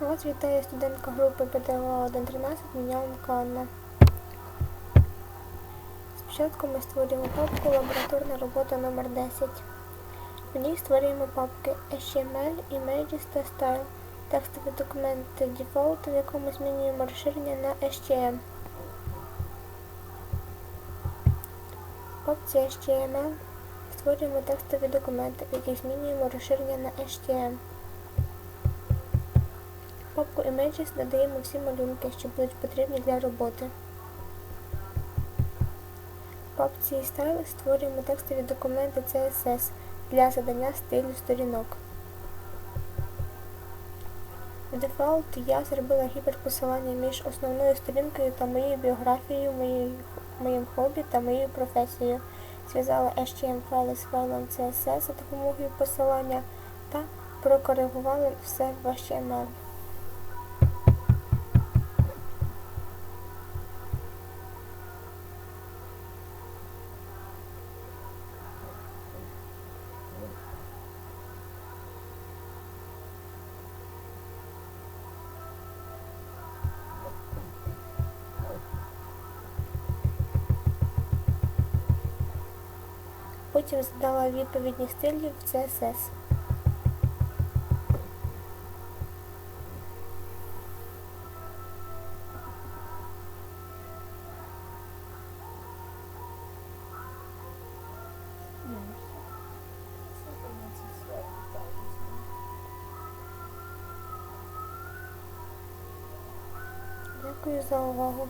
Вас вітає студентка групи ПТО 113 Мінянка Анна. Спочатку ми створюємо папку Лабораторна робота номер 10 В ній створюємо папки HTML, Images та Style, текстові документи Default, в якому змінюємо розширення на HTML. В HTML створюємо текстові документи, в яких змінюємо розширення на HTML. Папку Images додаємо всі малюнки, що будуть потрібні для роботи. В папці Style створюємо текстові документи CSS для задання стилю сторінок. В Default я зробила гіперпосилання між основною сторінкою та моєю біографією, моїм хобі та моєю професією. Зв'язала HTML файли з файлом CSS за допомогою посилання та прокоригувала все в HTML. Потім задала відповідні стилі в CSS. Дякую за увагу.